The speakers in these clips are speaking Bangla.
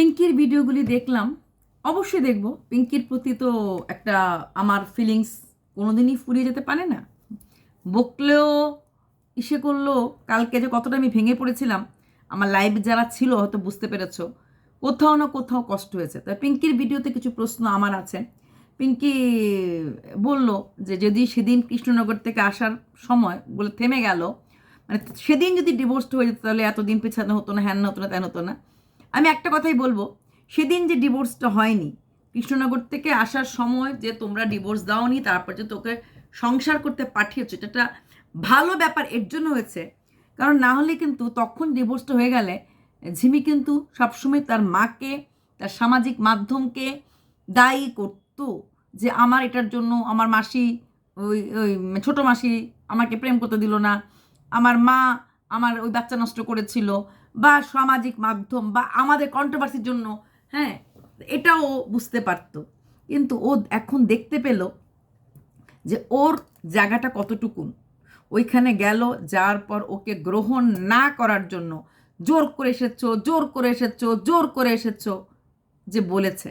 পিঙ্কির ভিডিওগুলি দেখলাম, অবশ্যই দেখব। পিঙ্কির প্রতি তো একটা আমার ফিলিংস কোনোদিনই ফুরিয়ে যেতে পারে না। বকলেও ইসে করল, কালকে যে কতটা আমি ভেঙে পড়েছিলাম, আমার লাইভ যারা ছিল হয়তো বুঝতে পেরেছ, কোথাও না কোথাও কষ্ট হয়েছে। তাই পিঙ্কির ভিডিওতে কিছু প্রশ্ন আমার আছে। পিঙ্কি বলল যে, যদি সেদিন কৃষ্ণনগর থেকে আসার সময় বলে থেমে গেল মানে সেদিন যদি ডিভোর্সড হয়ে যেত, তাহলে এতদিন পেছানো হতো না, হ্যান হতো না তেন হতো না। আমি একটা কথাই বলব, সেদিন যে ডিভোর্সটা হয়নি, কৃষ্ণনগর থেকে আসার সময় যে তোমরা ডিভোর্স দাওনি, তারপর যে তোকে সংসার করতে পাঠিয়েছো, এটা একটা ভালো ব্যাপার, এর জন্য হয়েছে। কারণ না হলে কিন্তু তখন ডিভোর্সটা হয়ে গেলে, ঝিমি কিন্তু সবসময় তার মাকে, তার সামাজিক মাধ্যমকে দায়ী করতো যে আমার এটার জন্য আমার মাসি ওই ওই ছোটো মাসি আমাকে প্রেম করতে দিল না, আমার মা আমার ওই বাচ্চা নষ্ট করেছিল বা সামাজিক মাধ্যম বা আমাদের কন্ট্রোভার্সির জন্য হ্যাঁ এটাও বুঝতে পারতো। কিন্তু ও এখন দেখতে পেল যে ওর জায়গাটা কতটুকুন। ওইখানে গেল, যাওয়ার পর ওকে গ্রহণ না করার জন্য জোর করে এসেছ, জোর করে এসেছ, জোর করে এসেছ যে বলেছে।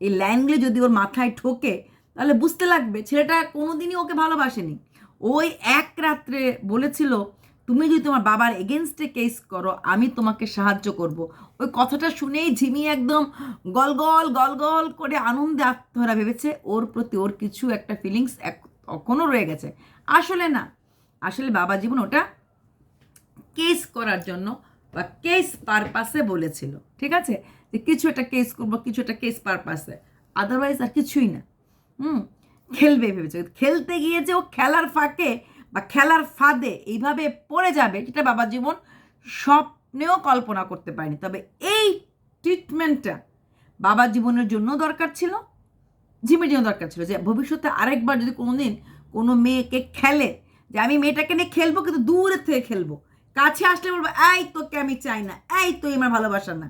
এই লাইনগুলো যদি ওর মাথায় ঠোকে, তাহলে বুঝতে লাগবে ছেলেটা কোনোদিনই ওকে ভালোবাসেনি। ওই এক রাত্রে বলেছিল তুমি যদি তোমার বাবার এগেনস্টে কেস করো, আমি তোমাকে সাহায্য করব। ওই কথাটা শুনেই ঝিমি একদম গলগল গল গল গল করে আনন্দে আত্মহারা ভেবেছে। ওর প্রতি ওর কিছু একটা ফিলিংস এখনও রয়ে গেছে। আসলে না, আসলে বাবা জীবন ওটা কেস করার জন্য বা কেস পারপাসে বলেছিল। ঠিক আছে? যে কিছু একটা কেস করব, কিছু একটা কেস পারপাসে আদারওয়াইজ আর কিছুই না। হুম? খেলবে ভেবেছে। খেলতে গিয়ে যে ও খেলার ফাঁকে বা খেলার ফাঁদে এইভাবে পড়ে যাবে, যেটা বাবা জীবন স্বপ্নেও কল্পনা করতে পারেনি। তবে এই ট্রিটমেন্টটা বাবা জীবনের জন্য দরকার ছিল ঝিমের জন্য দরকার ছিল যে ভবিষ্যতে আরেকবার যদি কোনো দিন কোনো মেয়েকে খেলে, যে আমি মেয়েটাকে নিয়ে খেলব, কিন্তু দূরের থেকে খেলব, কাছে আসলে বলব, এই তোকে আমি চাই না, এই তুই আমার ভালোবাসা না।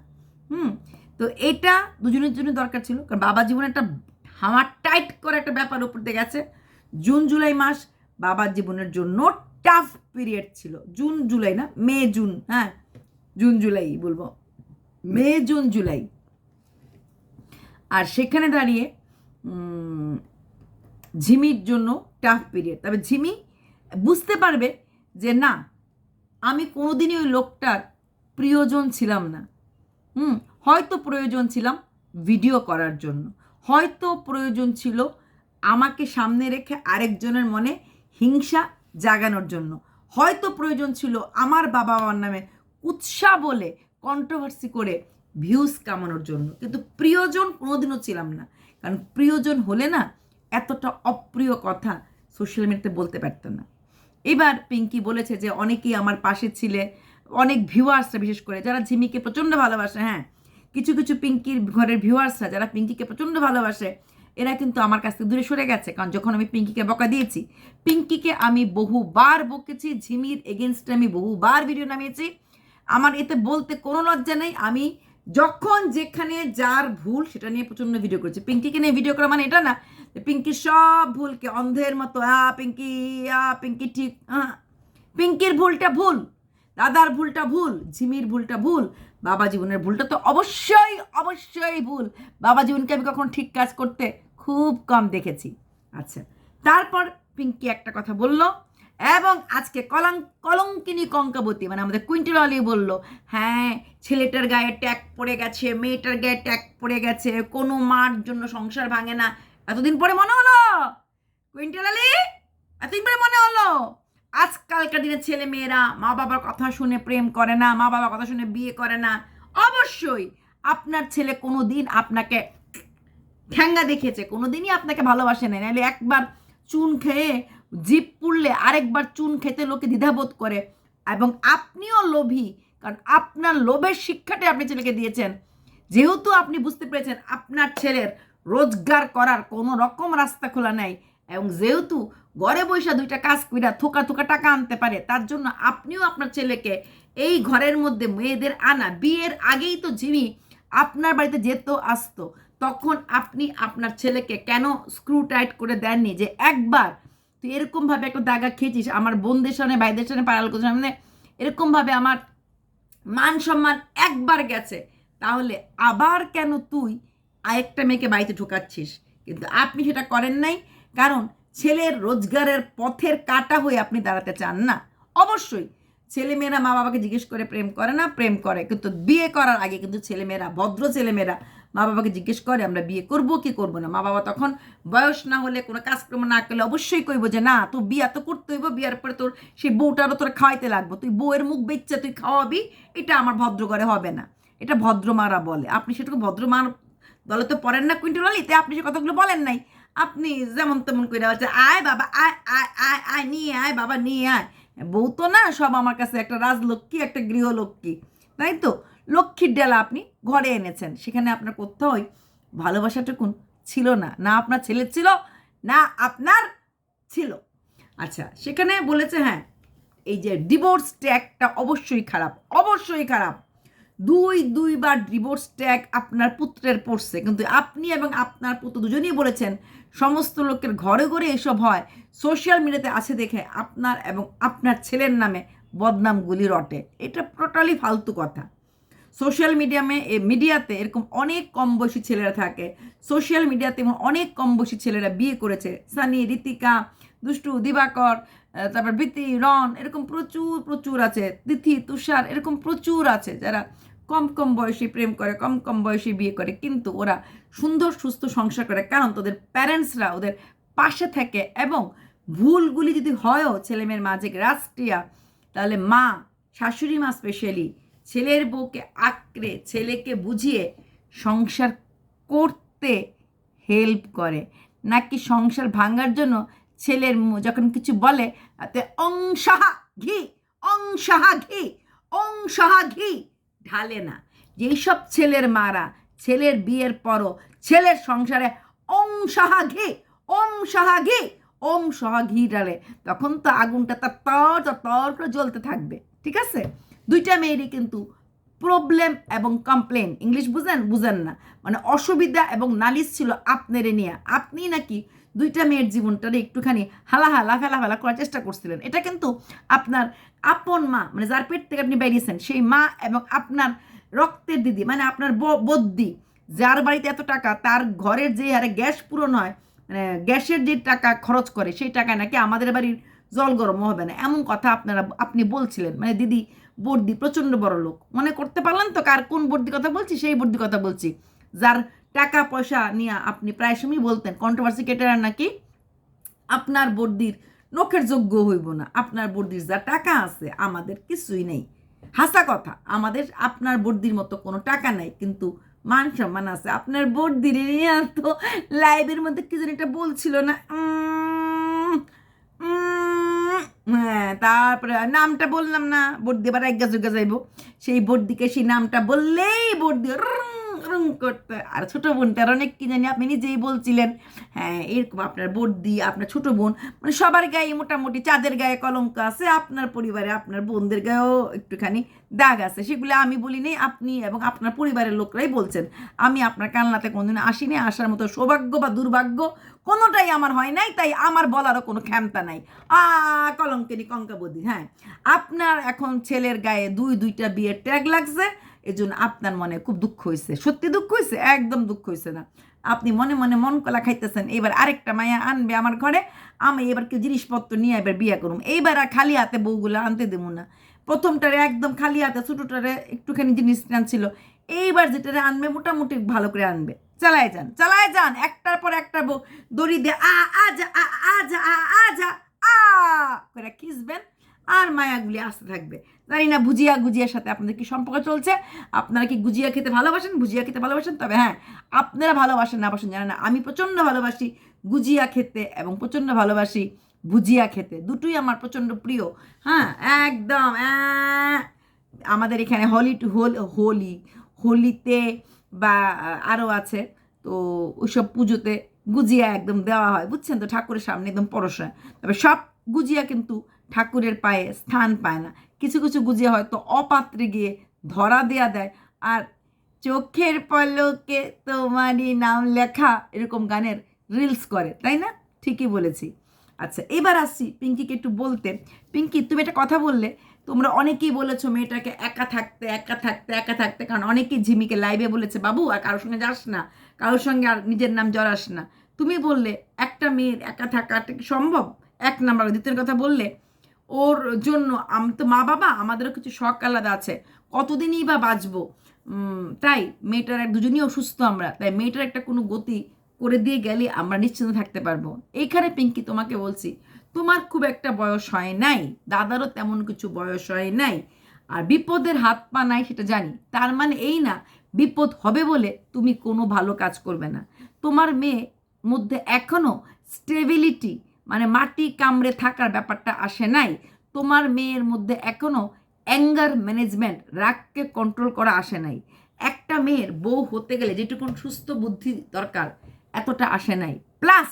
হুম? তো এটা দুজনের জন্য দরকার ছিল, কারণ বাবা জীবনে একটা হামার টাইট করে একটা ব্যাপার উপর দিয়ে গেছে। জুন, জুলাই মাস বাবার জীবনের জন্য টাফ পিরিয়ড ছিল। জুন জুলাই না? মে জুন হ্যাঁ? জুন জুলাই বলব। মে জুন জুলাই আর সেখানে দাঁড়িয়ে ঝিমির জন্য টাফ পিরিয়ড তবে ঝিমি বুঝতে পারবে যে না, আমি কোনোদিনই ওই লোকটার প্রিয়জন ছিলাম না। হুম, হয়তো প্রয়োজন ছিলাম ভিডিও করার জন্য। হয়তো প্রয়োজন ছিল আমাকে সামনে রেখে আরেকজনের মনে হিংসা জাগানোর জন্য। হয়তো প্রয়োজন ছিল আমার বাবা মার নামে উৎসাহ বলে কন্ট্রোভার্সি করে ভিউজ কামানোর জন্য। কিন্তু প্রিয়জন কোনোদিনও ছিলাম না। কারণ প্রিয়জন হলে না এতটা অপ্রিয় কথা সোশ্যাল মিডিয়াতে বলতে পারতাম না। এবার পিঙ্কি বলেছে যে অনেকেই আমার পাশে ছিলে, অনেক ভিউয়ার্সরা বিশেষ করে, যারা ঝিমিকে প্রচণ্ড ভালোবাসে হ্যাঁ। কিছু কিছু পিঙ্কির ঘরের ভিউয়ার্সরা যারা পিঙ্কিকে প্রচণ্ড ভালোবাসে এরা কিন্তু আমার কাছ থেকে দূরে সরে গেছে, কারণ যখন আমি পিঙ্কিকে বকা দিয়েছি, পিঙ্কিকে আমি বহুবার বকেছি, ঝিমির এগেনস্টে আমি বহুবার ভিডিও নামিয়েছি। আমার এতে বলতে কোনো লজ্জা নেই, আমি যখন যেখানে যার ভুল সেটা নিয়ে প্রচণ্ড ভিডিও করেছি। পিঙ্কিকে নিয়ে ভিডিও করা মানে এটা না পিঙ্কির সব ভুলকে অন্ধের মতো, আ, পিঙ্কি আ, পিঙ্কি ঠিক পিঙ্কির ভুলটা ভুল, দাদার ভুলটা ভুল, ঝিমির ভুলটা ভুল, বাবা জীবনের ভুলটা তো অবশ্যই অবশ্যই ভুল। বাবা জীবনকে আমি কখন ঠিক কাজ করতে খুব কম দেখেছি। আচ্ছা তারপর পিঙ্কি একটা কথা বলল, এবং আজকে কলং, কলঙ্কিনী কঙ্কাবতী মানে আমাদের কুইন্টেল আলী বলল হ্যাঁ ছেলেটার গায়ে ট্যাগ পড়ে গেছে, মেয়েটার গায়ে ট্যাগ পড়ে গেছে, কোনো মার জন্য সংসার ভাঙে না। এতদিন পরে মনে হলো? কুইন্টেল আলী এতদিন পরে মনে হলো? আজকালকার দিনে ছেলে মেয়েরা মা বাবার কথা শুনে প্রেম করে না মা বাবার কথা শুনে বিয়ে করে না। অবশ্যই আপনার ছেলে কোনো দিন আপনাকে ঠ্যাঙ্গা দেখিয়েছে কোনো দিনই আপনাকে ভালোবাসে না নাহলে একবার চুন খেয়ে জিপ পুড়লে আরেকবার চুন খেতে লোকে দ্বিধাবোধ করে। এবং আপনিও লোভী, কারণ আপনার লোভের শিক্ষাটা আপনি ছেলেকে দিয়েছেন। যেহেতু আপনি বুঝতে পেরেছেন আপনার ছেলের রোজগার করার কোনো রকম রাস্তা খোলা নাই, এবং যেহেতু ঘরে বৈশা দুইটা কাজ কইরা থোকা থোকা টাকা আনতে পারে, তার জন্য আপনিও আপনার ছেলেকে এই ঘরের মধ্যে মেয়েদের আনা, বিয়ের আগেই তো ঝিমি আপনার বাড়িতে যেত, আসতো তখন আপনি আপনার ছেলেকে কেন স্ক্রু টাইট করে দেননি? যে একবার তুই এরকমভাবে একটা দাগা খেয়েছিস, আমার বোনদের সামনে, ভাইদের সামনে পাড়াল সামনে, এরকমভাবে আমার মান সম্মান একবার গেছে, তাহলে আবার কেন তুই আরেকটা মেয়েকে বাড়িতে ঢোকাচ্ছিস? কিন্তু আপনি সেটা করেন নাই, কারণ ছেলের রোজগারের পথের কাটা হয়ে আপনি দাঁড়াতে চান না। অবশ্যই ছেলেমেয়েরা মা বাবাকে জিজ্ঞেস করে প্রেম করে না, প্রেম করে। কিন্তু বিয়ে করার আগে কিন্তু ছেলেমেয়েরা, ভদ্র ছেলেমেয়েরা মা বাবাকে জিজ্ঞেস করে, আমরা বিয়ে করব, কি করব না? মা বাবা তখন বয়স না হলে, কোনো কাজকর্ম না করলে অবশ্যই কইব যে, না তো বিয়া তো করতে হইব বিয়ার পরে তোর সেই বউটারও তোর খাওয়াইতে লাগবো। তুই বউয়ের মুখ বেচ্ছে, তুই খাওয়াবি, এটা আমার ভদ্র ঘরে হবে না। এটা ভদ্র মারা বলে। আপনি সেটুকু ভদ্র মার দলে তো পড়েন না কুইন্টাল আলিতে আপনি সে কথাগুলো বলেন নাই। আপনি যেমন তেমন করে আয় বাবা, আয় আয় আয় আয়, নিয়ে আয়, বাবা, নিয়ে আয়। বউ তো না, সব আমার কাছে একটা রাজলক্ষ্মী, একটা গৃহলক্ষ্মী। তাই তো? লক্ষ্মীর ডেলা আপনি ঘরে এনেছেন, সেখানে আপনার কোথাও ভালোবাসাটুকুন ছিল না। না আপনার ছেলে ছিল, না আপনার ছিল। আচ্ছা সেখানে বলেছে হ্যাঁ এই যে ডিভোর্স ট্যাগটা অবশ্যই খারাপ অবশ্যই খারাপ। দুই, দুইবার ডিভোর্স ট্যাগ আপনার পুত্রের পড়ছে, কিন্তু আপনি এবং আপনার পুত্র দুজনেই বলেছেন, সমস্ত লোকের ঘরে ঘরে এসব হয়। সোশ্যাল মিডিয়াতে আছে দেখে আপনার এবং আপনার ছেলের নামে বদনামগুলি রটে। এটা টোটালি ফালতু কথা। সোশ্যাল মিডিয়ামে মিডিয়াতে এরকম অনেক কম বয়সী ছেলেরা থাকে। সোশ্যাল মিডিয়াতে এমন অনেক কম বয়সী ছেলেরা বিয়ে করেছে। সানি ঋতিকা দুষ্টু, দিবাকর তারপর বৃতি রন এরকম প্রচুর প্রচুর আছে। তিথি, তুষার, এরকম প্রচুর আছে যারা কম কম বয়সী প্রেম করে, কম কম বয়সী বিয়ে করে। কিন্তু ওরা সুন্দর, সুস্থ সংসার করে। কারণ তোদের প্যারেন্টসরা ওদের পাশে থাকে এবং ভুলগুলি যদি হয়ও ছেলেমেয়ের মাঝে রাষ্ট্রিয়া তাহলে মা, শাশুড়ি মা স্পেশালি ছেলের বউকে আঁকড়ে ছেলেকে বুঝিয়ে সংসার করতে হেল্প করে। নাকি সংসার ভাঙার জন্য ছেলের যখন কিছু বলে, তাতে অংশাহা ঘি অংশাহা ঘি অংশাহা ঘি ঢালে না। যেই সব ছেলের মারা, ছেলের বিয়ের পরও ছেলের সংসারে অংশাহা ঘি ওম সাহা ঘি ওম সাহা ঘি ডালে তখন তো আগুনটা তার তর তর করে জ্বলতে থাকবে, ঠিক আছে? দুইটা মেয়েরই কিন্তু প্রবলেম এবং কমপ্লেন ইংলিশ বুঝেন? বুঝেন না। মানে অসুবিধা এবং নালিশ ছিল আপনারে নিয়ে। আপনি নাকি দুইটা মেয়ের জীবনটারে একটুখানি হালা হালা ফেলা ফেলা করার চেষ্টা করছিলেন। এটা কিন্তু আপনার আপন মা মানে যার পেট থেকে আপনি বেরিয়েছেন, সেই মা এবং আপনার রক্তের দিদি মানে আপনার ব- বদ্দি, যার বাড়িতে এত টাকা, তার ঘরের যে হারে গ্যাস পূরণ হয় মানে গ্যাসের যে টাকা খরচ করে সেই টাকা নাকি আমাদের বাড়ির জল গরম হবে না? এমন কথা আপনারা, আপনি বলছিলেন। মানে দিদি, বর্দি, প্রচণ্ড বড় লোক। মনে করতে পারলেন তো কার কোন বর্দি কথা বলছি? সেই বর্দি কথা বলছি। যার টাকা পয়সা নিয়ে আপনি প্রায় সময় বলতেন কন্ট্রোভার্সি কেটার নাকি আপনার বর্দির নখের যোগ্য হইব না। আপনার বর্দির যা টাকা আছে, আমাদের কিছুই নেই। হাসা কথা, আমাদের, আপনার বর্দির মতো কোনো টাকা নাই। কিন্তু মান সম্মান আছে। আপনার বোর্ড দিলে আর তো লাইভের মধ্যে কি যেন এটা বলছিল না হ্যাঁ তারপরে নামটা বললাম না ভোট দেবার এক গাছ যাইব সেই বোর্ড দিকে সেই নামটা বললেই ভোট রুং করতে, আর ছোট বোনটার অনেক কি জানি আপনি নিজেই বলছিলেন হ্যাঁ এরকম আপনার বর্দি, আপনার ছোট বোন মানে সবার গায়ে মোটামুটি চাঁদের গায়ে কলঙ্ক আছে, আপনার পরিবারে আপনার বোনদের গায়েও একটুখানি দাগ আছে, সেগুলো আমি বলি নেই, আপনি এবং আপনার পরিবারের লোকরাই বলছেন। আমি আপনার কান্নাতে কোনোদিন আসিনি, আসার মতো সৌভাগ্য বা দুর্ভাগ্য কোনোটাই আমার হয় নাই, তাই আমার বলারও কোনো ক্ষমতা নাই। আ কলঙ্কেনি কঙ্কাবদি হ্যাঁ। আপনার এখন ছেলের গায়ে দুই, দুইটা বিয়ের ট্যাগ লাগছে এজন্য আপনার মনে খুব দুঃখ হয়েছে সত্যি দুঃখ হয়েছে একদম দুঃখ হয়েছে না। আপনি মনে মনে মন কলা খাইতেছেন এবার আরেকটা মায়া আনবে আমার ঘরে, আমি এবার কি জিনিসপত্র নিয়ে এবার বিয়ে করুম। এইবার আর খালি হাতে বউগুলো আনতে দেবো না। প্রথমটারে একদম খালি হাতে, ছোটোটারে একটুখানি জিনিস আনছিল, এইবার যেটারে আনবে মোটামুটি ভালো করে আনবে। চালায় যান চালায় যান, একটার পর একটা বউ, দড়ি দিয়ে আ আজা আ আজা আ আজা আ, করে খিসবেন। আর মায়াগুলি আসতে থাকবে। জানি না ভুজিয়া গুজিয়ার সাথে আপনাদের কি সম্পর্ক চলছে। আপনারা কি গুজিয়া খেতে ভালোবাসেন, ভুজিয়া খেতে ভালোবাসেন? তবে হ্যাঁ আপনারা ভালোবাসেন, না বাসেন জানেন না। আমি প্রচণ্ড ভালোবাসি গুজিয়া খেতে এবং প্রচণ্ড ভালোবাসি ভুজিয়া খেতে। দুটোই আমার প্রচণ্ড প্রিয়। হ্যাঁ একদম আমাদের এখানে হোলি টু হোল, হোলি, হোলিতে বা আরও আছে। তো ওইসব পুজোতে গুজিয়া একদম দেওয়া হয়। বুঝছেন তো? ঠাকুরের সামনে একদম পরশা তবে সব গুজিয়া কিন্তু ঠাকুরের পায়ে স্থান পায় না। কিছু কিছু গুজিয়া হয়তো অপাত্রে গিয়ে ধরা দেয়া দেয়। আর চোখের পলকে তোমারই নাম লেখা এরকম গানের রিলস করে, তাই না? ঠিকই বলেছি। আচ্ছা এবার আসছি পিঙ্কিকে একটু বলতে। পিঙ্কি, তুমি একটা কথা বললে, তোমরা অনেকেই বলেছ মেয়েটাকে একা থাকতে একা থাকতে একা থাকতে, কারণ অনেকেই ঝিমিকে লাইভে বলেছে, বাবু, আর কারোর সঙ্গে যাস না, কারোর সঙ্গে আর নিজের নাম জড়াস না। তুমি বললে, একটা মেয়ের একা থাকাটা কি সম্ভব? এক নাম্বার, দ্বিতীয় কথা বললে ওর জন্য তো মা বাবা, আমাদেরও কিছু শখ আলাদা আছে। কতদিনই বা বাঁচবো? তাই মেয়েটার এক দুজনই অসুস্থ আমরা, তাই মেয়েটার একটা কোনো গতি করে দিয়ে গেলে আমরা নিশ্চিন্ত থাকতে পারব। এইখানে পিঙ্কি তোমাকে বলছি, তোমার খুব একটা বয়স হয় নাই, দাদারও তেমন কিছু বয়স হয় নাই, আর বিপদের হাত পা নাই সেটা জানি, তার মানে এই না, বিপদ হবে বলে তুমি কোনো ভালো কাজ করবে না। তোমার মেয়ে মধ্যে এখনও স্টেবিলিটি মানে মাটি কামড়ে থাকার ব্যাপারটা আসে নাই। তোমার মেয়ের মধ্যে এখনও অ্যাঙ্গার ম্যানেজমেন্ট রাগকে কন্ট্রোল করা আসে নাই। একটা মেয়ের বউ হতে গেলে যেটুকুন সুস্থ বুদ্ধি দরকার, এতটা আসে নাই। প্লাস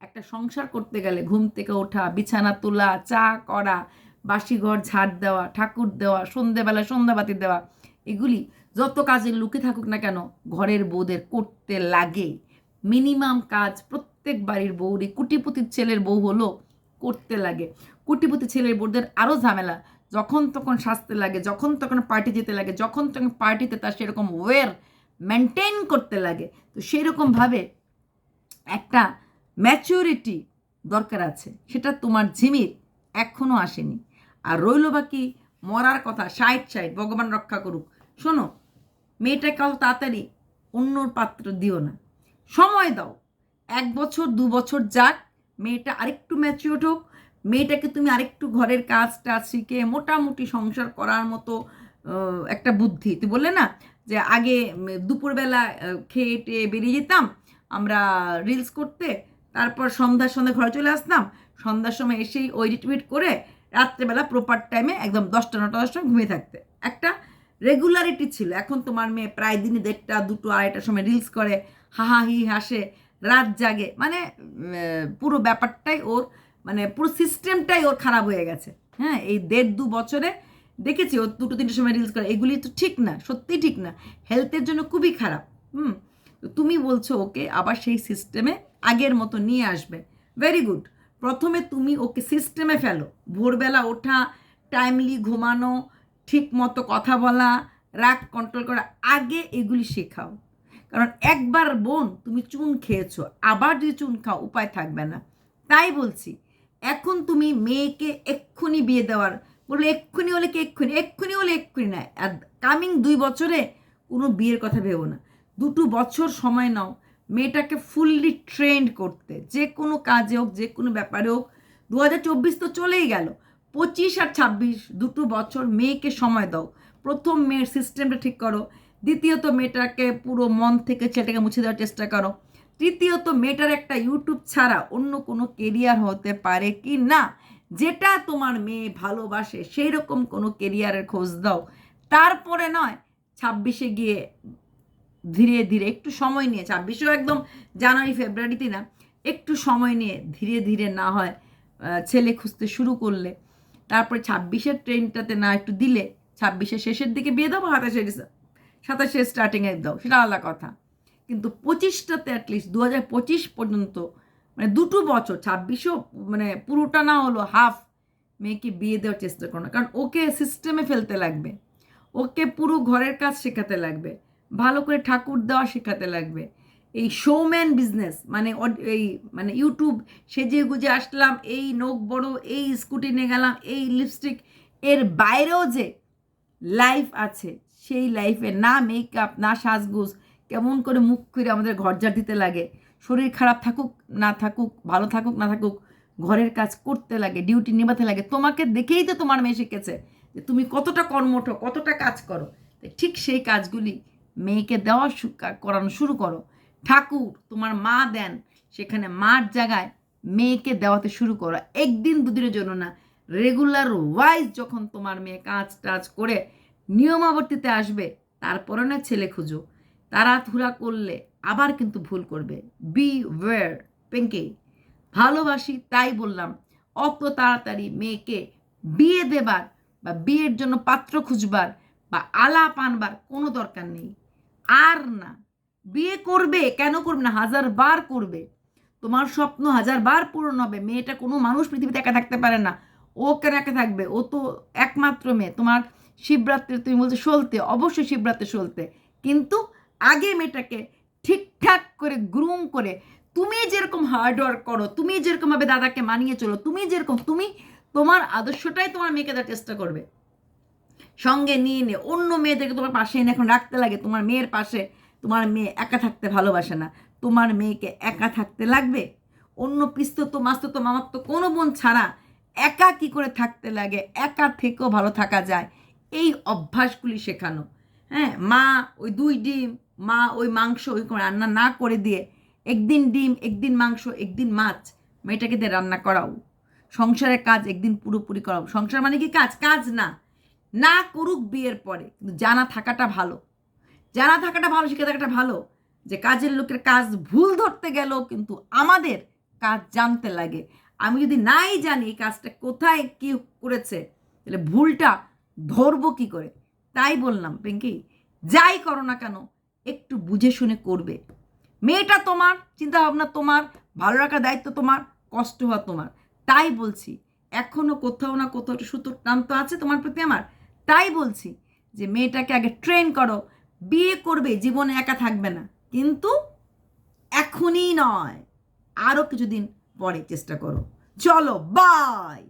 একটা সংসার করতে গেলে ঘুম থেকে ওঠা, বিছানা তোলা, চা করা বাসি ঘর ঝাড় দেওয়া, ঠাকুর দেওয়া, সন্ধেবেলা সন্ধ্যাবাতি দেওয়া, এগুলি যত কাজের লুকে থাকুক না কেন, ঘরের বউদের করতে লাগে। মিনিমাম কাজ প্রত্যেক বাড়ির বউরই কুটিপতির ছেলের বউ হলো করতে লাগে। কুটিপতি ছেলের বউদের আরও ঝামেলা। যখন তখন সাজতে লাগে, যখন তখন পার্টি যেতে লাগে, যখন তখন পার্টিতে তার সেরকম ওয়ের মেনটেন করতে লাগে। তো সেরকমভাবে একটা ম্যাচিউরিটি দরকার আছে। সেটা তোমার ঝিমির এখনও আসেনি। আর রইল বাকি মরার কথা সাইড সাইড ভগবান রক্ষা করুক। শোনো, মেয়েটাকে অত তাড়াতাড়ি অন্যর পাত্র দিও না। সময় দাও। এক বছর, দু বছর যাক, মেয়েটা আরেকটু ম্যাচিওর হোক, মেয়েটাকে তুমি আরেকটু ঘরের কাজ টাজ শিখে মোটামুটি সংসার করার মতো একটা বুদ্ধি। তুই বললে না যে আগে দুপুরবেলা খেয়ে টেয়ে বেরিয়ে যেতাম, আমরা রিলস করতে, তারপর সন্ধ্যার সন্ধ্যা ঘরে চলে আসতাম, সন্ধ্যার সময় এসেই ওই রিটুইট করে রাত্রেবেলা প্রপার টাইমে একদম দশটা, নটা, দশটা ঘুমিয়ে থাকতে। একটা রেগুলারিটি ছিল। এখন তোমার মেয়ে প্রায় দিনই দেড়টা, দুটো, আড়াইটার সময় রিলস করে হাহা হি, হাসে। রাত জাগে। মানে পুরো ব্যাপারটাই ওর মানে পুরো সিস্টেমটাই ওর খারাপ হয়ে গেছে। হ্যাঁ এই দেড় দু বছরে দেখেছি, ও দুটো তিনটের সময় রিলস করে। এগুলি তো ঠিক না, সত্যিই ঠিক না। হেলথের জন্য খুবই খারাপ, হুম? তুমি বলছো ওকে আবার সেই সিস্টেমে আগের মতো নিয়ে আসবে। ভেরি গুড প্রথমে তুমি ওকে সিস্টেমে ফেলো। ভোরবেলা ওঠা টাইমলি ঘুমানো, ঠিক মতো কথা বলা, রাগ কন্ট্রোল করা, আগে এগুলি শেখাও। কারণ একবার বোন, তুমি চুন খেয়েছো, আবার যদি চুন খাও, উপায় থাকবে না। তাই বলছি, এখন তুমি মেয়েকে এক্ষুনি বিয়ে দেওয়ার, বলল এক্ষুনি হলে কি এক্ষুনি? এক্ষুনি হলে এক্ষুনি না। কামিং দুই বছরে কোনো বিয়ের কথা ভেবো না। দুটো বছর সময় নাও, মেয়েটাকে ফুললি ট্রেন্ড করতে। যে কোনো কাজে হোক, যে কোনো ব্যাপারে হোক দু হাজার চব্বিশ তো চলেই গেল। পঁচিশ আর ছাব্বিশ, দুটো বছর মেয়েকে সময় দাও। প্রথম মেয়ের সিস্টেমটা ঠিক করো। দ্বিতীয়ত মেয়েটাকে পুরো মন থেকে ছেলেটাকে মুছে দেওয়ার চেষ্টা করো। তৃতীয়ত মেয়েটার একটা ইউটিউব ছাড়া অন্য কোনো কেরিয়ার হতে পারে কি না? যেটা তোমার মেয়ে ভালোবাসে সেই রকম কোনো কেরিয়ারের খোঁজ দাও। তারপরে নয়, ছাব্বিশে গিয়ে ধীরে ধীরে একটু সময় নিয়ে, ছাব্বিশেও একদম জানুয়ারি ফেব্রুয়ারিতে না, একটু সময় নিয়ে ধীরে ধীরে না হয় ছেলে খুঁজতে শুরু করলে। তারপরে ছাব্বিশের ট্রেনটাতে না একটু দিলে, ছাব্বিশের শেষের দিকে বিয়ে দেবো হাতে সাতাশে সাতাশে স্টার্টিংয়ে দাও সেটা আলাদা কথা। কিন্তু পঁচিশটাতে অ্যাটলিস্ট দু হাজার পঁচিশ পর্যন্ত মানে দুটো বছর, ছাব্বিশও মানে পুরোটা না হলো হাফ মেয়েকে বিয়ে দেওয়ার চেষ্টা করো না। কারণ ওকে সিস্টেমে ফেলতে লাগবে। ওকে পুরো ঘরের কাজ শেখাতে লাগবে। ভালো করে ঠাকুর দেওয়া শেখাতে লাগবে। এই শোম্যান বিজনেস মানে এই মানে ইউটিউব সেজে গুজে আসলাম, এই নখ বড়, এই স্কুটি নিয়ে গেলাম, এই লিপস্টিক এর বাইরেও যে লাইফ আছে সেই লাইফে না মেকআপ না সাজগুজ, কেমন করে মুখ করে আমাদের ঘর ঝাড় দিতে লাগে। শরীর খারাপ থাকুক, না থাকুক, ভালো থাকুক, না থাকুক, ঘরের কাজ করতে লাগে ডিউটি নেবাতে লাগে। তোমাকে দেখেই তো তোমার মেয়ে শিখেছে যে তুমি কতটা কর্মঠ, কতটা কাজ করো। ঠিক সেই কাজগুলি মেয়েকে দেওয়া করানো শুরু করো। ঠাকুর, তোমার মা দেন, সেখানে মার জায়গায় মেয়েকে দেওয়াতে শুরু করো। একদিন দুদিনের জন্য না রেগুলার ওয়াইজ যখন তোমার মেয়ে কাজ টাজ করে নিয়মাবর্তিতে আসবে তারপরে না ছেলে খুঁজো। তাড়াহুড়া করলে আবার কিন্তু ভুল করবে। বি ওয়ার পেঙ্কে ভালোবাসি, তাই বললাম, অত তাড়াতাড়ি মেয়েকে বিয়ে দেবার বা বিয়ের জন্য পাত্র খুঁজবার বা আলাপ আনবার কোনো দরকার নেই। আর না, বিয়ে করবে, কেন করবে না? হাজার বার করবে। তোমার স্বপ্ন হাজার বার পূরণ হবে। মেয়েটা কোনো মানুষ পৃথিবীতে একা থাকতে পারে না। ও কেন একা থাকবে? ও তো একমাত্র মেয়ে। তোমার শিবরাত্রি তুমি বলছো সলতে, অবশ্যই শিবরাত্রি সলতে। কিন্তু আগে মেয়েটাকে ঠিকঠাক করে গ্রুম করে, তুমি যেরকম হার্ড ওয়ার্ক করো, তুমি যেরকমভাবে দাদাকে মানিয়ে চলো, তুমি যেরকম, তুমি তোমার আদর্শটাই তোমার মেয়েকে দেওয়ার চেষ্টা করবে। সঙ্গে নিয়ে নিয়ে অন্য মেয়েদেরকে তোমার পাশে এনে এখন রাখতে লাগে, তোমার মেয়ের পাশে তোমার মেয়ে একা থাকতে ভালোবাসে না। তোমার মেয়েকে একা থাকতে লাগবে? অন্য পিস্ত তো মাস্ত তো মামার তো কোনো বোন ছাড়া একা কি করে থাকতে লাগে? একা থেকেও ভালো থাকা যায়। এই অভ্যাসগুলি শেখানো। হ্যাঁ মা ওই দুই ডিম, মা ওই মাংস ওই করে রান্না না করে দিয়ে একদিন ডিম, একদিন মাংস, একদিন মাছ, মেয়েটাকে দিয়ে রান্না করাও। সংসারের কাজ একদিন পুরোপুরি করাও। সংসার মানে কি কাজ? কাজ না। না করুক বিয়ের পরে, কিন্তু জানা থাকাটা ভালো। জানা থাকাটা ভালো, শিখে থাকাটা ভালো। যে কাজের লোকের কাজ ভুল ধরতে গেলেও কিন্তু আমাদের কাজ জানতে লাগে। আমি যদি নাই জানি কাজটা কোথায়, কি করেছে, তাহলে ভুলটা ধরবো কি করে? তাই বললাম, পিঙ্কি, যাই করো না কেন, একটু বুঝে শুনে করবে। মেয়েটা তোমার চিন্তা ভাবনা তোমার, ভালো রাখার দায়িত্ব তোমার, কষ্ট হওয়া তোমার। তাই বলছি, এখনও কোথাও না কোথাও একটা সুতোর টান তো আছে তোমার প্রতি আমার। তাই বলছি যে মেয়েটাকে আগে ট্রেন করো, বিয়ে করবে, জীবনে একা থাকবে না। কিন্তু এখনই নয় আরও কিছুদিন পরে চেষ্টা করো। চলো বাই